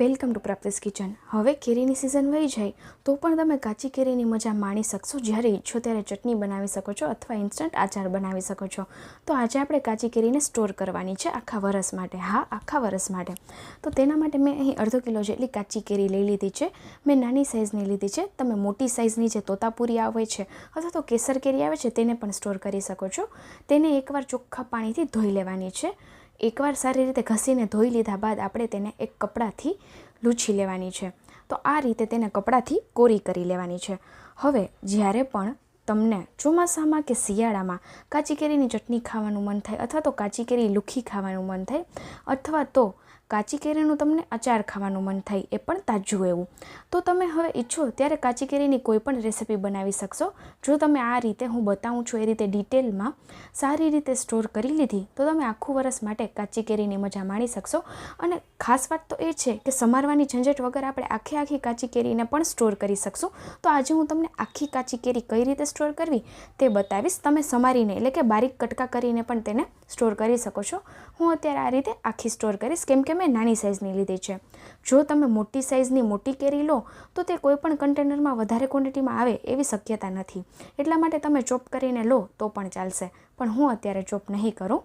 Welcome to પ્રાપ્તિસ kitchen. હવે કેરીની season વહી જાય તો પણ તમે કાચી કેરીની મજા માણી શકશો જ્યારે ઈચ્છો ત્યારે ચટણી બનાવી શકો છો અથવા ઇન્સ્ટન્ટ આચાર બનાવી શકો છો. તો આજે આપણે કાચી કેરીને સ્ટોર કરવાની છે આખા વરસ માટે. હા, આખા વરસ માટે. તો તેના માટે મેં અહીં અડધો કિલો જેટલી કાચી કેરી લઈ લીધી છે. મેં નાની સાઇઝની લીધી છે. તમે મોટી સાઇઝની જે તોતાપુરી આવે છે અથવા તો કેસર કેરી આવે છે તેને પણ સ્ટોર કરી શકો છો. તેને એકવાર ચોખ્ખા પાણીથી ધોઈ લેવાની છે. એકવાર સારી રીતે ઘસીને ધોઈ લીધા બાદ આપણે તેને એક કપડાથી લૂછી લેવાની છે. તો આ રીતે તેને કપડાથી કોરી કરી લેવાની છે. હવે જ્યારે પણ તમને ચોમાસામાં કે શિયાળામાં કાચી કેરીની ચટણી ખાવાનું મન થાય અથવા તો કાચી કેરી લુખી ખાવાનું મન થાય અથવા તો કાચી કેરીનું તમને અચાર ખાવાનું મન થાય એ પણ તાજું એવું. તો તમે હવે ઈચ્છો ત્યારે કાચી કેરીની કોઈ પણ રેસિપી બનાવી શકશો. જો તમે આ રીતે હું બતાવું છું એ રીતે ડિટેલમાં સારી રીતે સ્ટોર કરી લીધી, તો તમે આખું વરસ માટે કાચી કેરીની મજા માણી શકશો. અને ખાસ વાત તો એ છે કે સમારવાની ઝંઝટ વગર આપણે આખી આખી કાચી કેરીને પણ સ્ટોર કરી શકશું. તો આજે હું તમને આખી કાચી કેરી કઈ રીતે સ્ટોર કરવી તે બતાવીશ. તમે સમારીને એટલે કે બારીક કટકા કરીને પણ તેને સ્ટોર કરી શકો છો. હું અત્યારે આ રીતે આખી સ્ટોર કરીશ. કેમ કે મેં નાની સાઇઝની લીધી છે. જો તમે મોટી સાઇઝની મોટી કેરી લો, તો તે કોઈપણ કન્ટેનરમાં વધારે ક્વોન્ટિટીમાં આવે એવી શક્યતા નથી. એટલા માટે તમે ચોપ કરીને લો, તો પણ ચાલશે. પણ હું અત્યારે ચોપ નહીં કરું.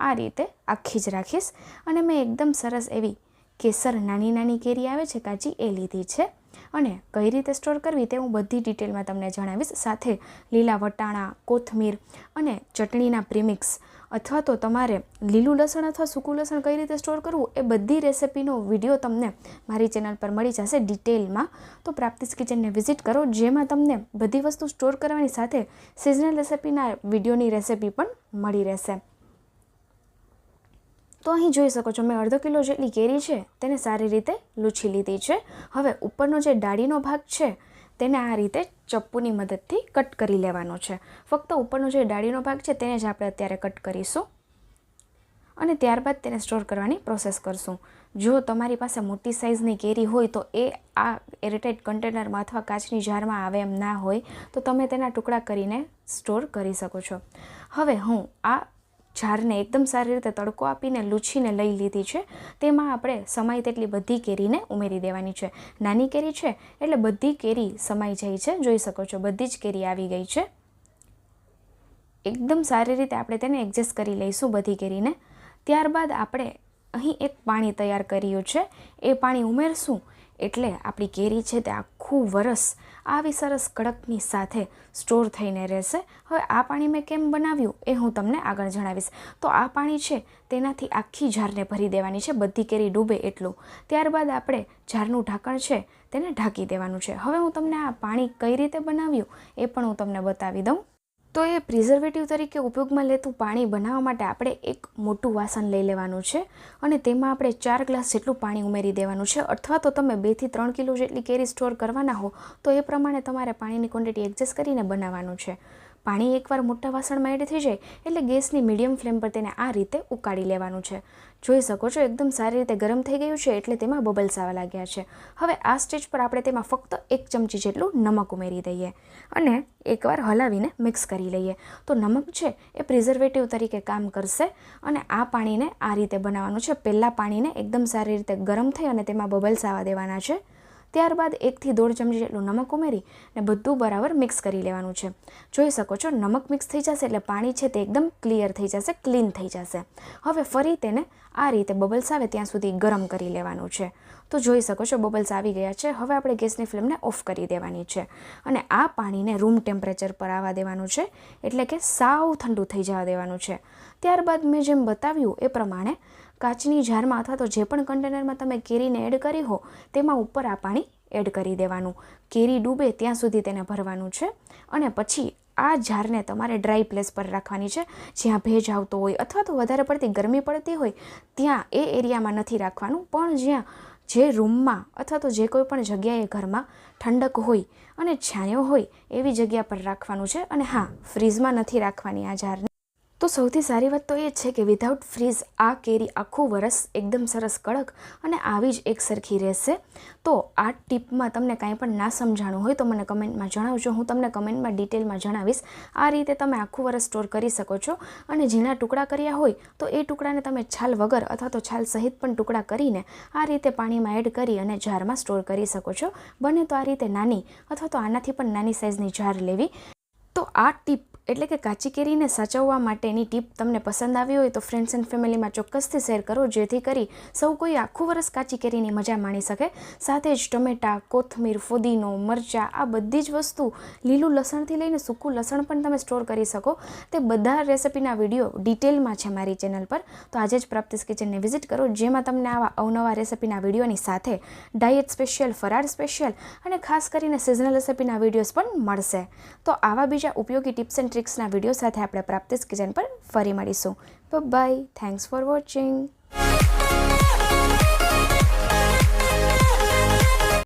આ રીતે આખી જ રાખીશ. અને મેં એકદમ સરસ એવી કેસર નાની નાની કેરી આવે છે, કાચી, એ લીધી છે. અને કઈ રીતે સ્ટોર કરવી તે હું બધી ડિટેલમાં તમને જણાવીશ. સાથે લીલા વટાણા, કોથમીર અને ચટણીના પ્રીમિક્સ અથવા તો તમારે લીલું લસણ અથવા સૂકું લસણ કઈ રીતે સ્ટોર કરવું એ બધી રેસિપીનો વીડિયો તમને મારી ચેનલ પર મળી જશે ડિટેલમાં તો પ્રાપ્તિસ કિચનને વિઝિટ કરો, જેમાં તમને બધી વસ્તુ સ્ટોર કરવાની સાથે સિઝનલ રેસિપીના વિડીયોની રેસિપી પણ મળી રહેશે. તો અહીં જોઈ શકો છો, મેં અડધો કિલો જેટલી કેરી છે, તેને સારી રીતે લૂછી લીધી છે. હવે ઉપરનો જે ડાળીનો ભાગ છે, તેને આ રીતે ચપ્પુની મદદથી કટ કરી લેવાનો છે. ફક્ત ઉપરનો જે ડાળીનો ભાગ છે, તેને જ આપણે અત્યારે કટ કરીશું અને ત્યારબાદ તેને સ્ટોર કરવાની પ્રોસેસ કરશું. જો તમારી પાસે મોટી સાઇઝની કેરી હોય, તો એ આ એરટાઇટ કન્ટેનરમાં અથવા કાચની જારમાં આવે એમ ના હોય, તો તમે તેના ટુકડા કરીને સ્ટોર કરી શકો છો. હવે હું આ જારને એકદમ સારી રીતે તડકો આપીને લૂછીને લઈ લીધી છે. તેમાં આપણે સમાય તેટલી બધી કેરીને ઉમેરી દેવાની છે. નાની કેરી છે એટલે બધી કેરી સમાઈ જાય છે. જોઈ શકો છો, બધી જ કેરી આવી ગઈ છે. એકદમ સારી રીતે આપણે તેને એડજસ્ટ કરી લઈશું બધી કેરીને. ત્યારબાદ આપણે અહીં એક પાણી તૈયાર કર્યું છે. એ પાણી ઉમેરશું એટલે આપણી કેરી છે તે આખું વરસ આવી સરસ કડકની સાથે સ્ટોર થઈને રહેશે. હવે આ પાણી મેં કેમ બનાવ્યું એ હું તમને આગળ જણાવીશ. તો આ પાણી છે તેનાથી આખી જારને ભરી દેવાની છે. બધી કેરી ડૂબે એટલું. ત્યારબાદ આપણે જારનું ઢાંકણ છે તેને ઢાંકી દેવાનું છે. હવે હું તમને આ પાણી કઈ રીતે બનાવ્યું એ પણ હું તમને બતાવી દઉં. તો એ પ્રિઝર્વેટિવ તરીકે ઉપયોગમાં લેતું પાણી બનાવવા માટે આપણે એક મોટું વાસણ લઈ લેવાનું છે અને તેમાં આપણે ચાર ગ્લાસ જેટલું પાણી ઉમેરી દેવાનું છે. અથવા તો તમે બેથી ત્રણ કિલો જેટલી કેરી સ્ટોર કરવાના હો, તો એ પ્રમાણે તમારે પાણીની ક્વોન્ટિટી એડજસ્ટ કરીને બનાવવાનું છે. પાણી એકવાર મોટા વાસણમાં એડ થઈ જાય એટલે ગેસની મીડિયમ ફ્લેમ પર તેને આ રીતે ઉકાળી લેવાનું છે. જોઈ શકો છો, એકદમ સારી રીતે ગરમ થઈ ગયું છે એટલે તેમાં બબલ્સ આવવા લાગ્યા છે. હવે આ સ્ટેજ પર આપણે તેમાં ફક્ત એક ચમચી જેટલું નમક ઉમેરી દઈએ અને એકવાર હલાવીને મિક્સ કરી લઈએ. તો નમક છે એ પ્રિઝર્વેટિવ તરીકે કામ કરશે અને આ પાણીને આ રીતે બનાવવાનું છે. પહેલાં પાણીને એકદમ સારી રીતે ગરમ થઈ અને તેમાં બબલ્સ આવવા દેવાના છે. ત્યારબાદ એકથી દોઢ ચમચી જેટલું નમક ઉમેરી ને બધું બરાબર મિક્સ કરી લેવાનું છે. જોઈ શકો છો, નમક મિક્સ થઈ જશે એટલે પાણી છે તે એકદમ ક્લિયર થઈ જશે ક્લીન થઈ જશે. હવે ફરી તેને આ રીતે બબલ્સ આવે ત્યાં સુધી ગરમ કરી લેવાનું છે. તો જોઈ શકો છો બબલ્સ આવી ગયા છે. હવે આપણે ગેસની ફ્લેમને ઓફ કરી દેવાની છે અને આ પાણીને રૂમ ટેમ્પરેચર પર આવવા દેવાનું છે એટલે કે સાવ ઠંડુ થઈ જવા દેવાનું છે. ત્યારબાદ મેં જેમ બતાવ્યું એ પ્રમાણે કાચની જારમાં અથવા તો જે પણ કન્ટેનરમાં તમે કેરીને એડ કરી હો, તેમાં ઉપર આ પાણી એડ કરી દેવાનું. કેરી ડૂબે ત્યાં સુધી તેને ભરવાનું છે અને પછી આ જારને તમારે ડ્રાય પ્લેસ પર રાખવાની છે. જ્યાં ભેજ આવતો હોય અથવા તો વધારે પડતી ગરમી પડતી હોય, ત્યાં એ એરિયામાં નથી રાખવાનું. પણ જ્યાં જે રૂમમાં અથવા તો જે કોઈ પણ જગ્યાએ ઘરમાં ઠંડક હોય અને છાંયો હોય, એવી જગ્યા પર રાખવાનું છે. અને હા ફ્રીઝમાં નથી રાખવાની આ જારને. તો સૌથી સારી વાત તો એ છે કે વિધાઉટ ફ્રીઝ આ કેરી આખું વરસ એકદમ સરસ કડક અને આવી જ એક સરખી રહેશે. તો આ ટીપમાં તમને કાંઈ પણ ના સમજાણું હોય તો મને કમેન્ટમાં જણાવજો. હું તમને કમેન્ટમાં ડિટેલમાં જણાવીશ આ રીતે તમે આખું વરસ સ્ટોર કરી શકો છો અને ઝીણા ટુકડા કર્યા હોય તો એ ટુકડાને તમે છાલ વગર અથવા તો છાલ સહિત પણ ટુકડા કરીને આ રીતે પાણીમાં એડ કરી અને જારમાં સ્ટોર કરી શકો છો. બને તો આ રીતે નાની અથવા તો આનાથી પણ નાની સાઇઝની જાર લેવી. તો આ ટીપ એટલે કે કાચી કેરીને સાચવવા માટેની ટીપ તમને પસંદ આવી હોય તો ફ્રેન્ડ્સ એન્ડ ફેમિલીમાં ચોક્કસથી શેર કરો, જેથી કરી સૌ કોઈ આખું વરસ કાચી કેરીની મજા માણી શકે. સાથે જ ટમેટા, કોથમીર, ફુદીનો, મરચાં, આ બધી જ વસ્તુ લીલું લસણથી લઈને સૂકું લસણ પણ તમે સ્ટોર કરી શકો. તે બધા રેસિપીના વીડિયો ડિટેલમાં છે મારી ચેનલ પર. તો આજે જ પ્રાપ્તિસ કિચનને વિઝિટ કરો, જેમાં તમને આવા અવનવા રેસિપીના વિડીયોની સાથે ડાયટ સ્પેશિયલ ફરાળ સ્પેશિયલ અને ખાસ કરીને સિઝનલ રેસિપીના વિડીયોઝ પણ મળશે. તો આવા બીજા ઉપયોગી ટિપ્સ એન્ડ ટ્રિક્સના વીડિયો સાથે આપણે પ્રાપ્તિસ કિચન પર ફરી મળીશું. By thanks for watching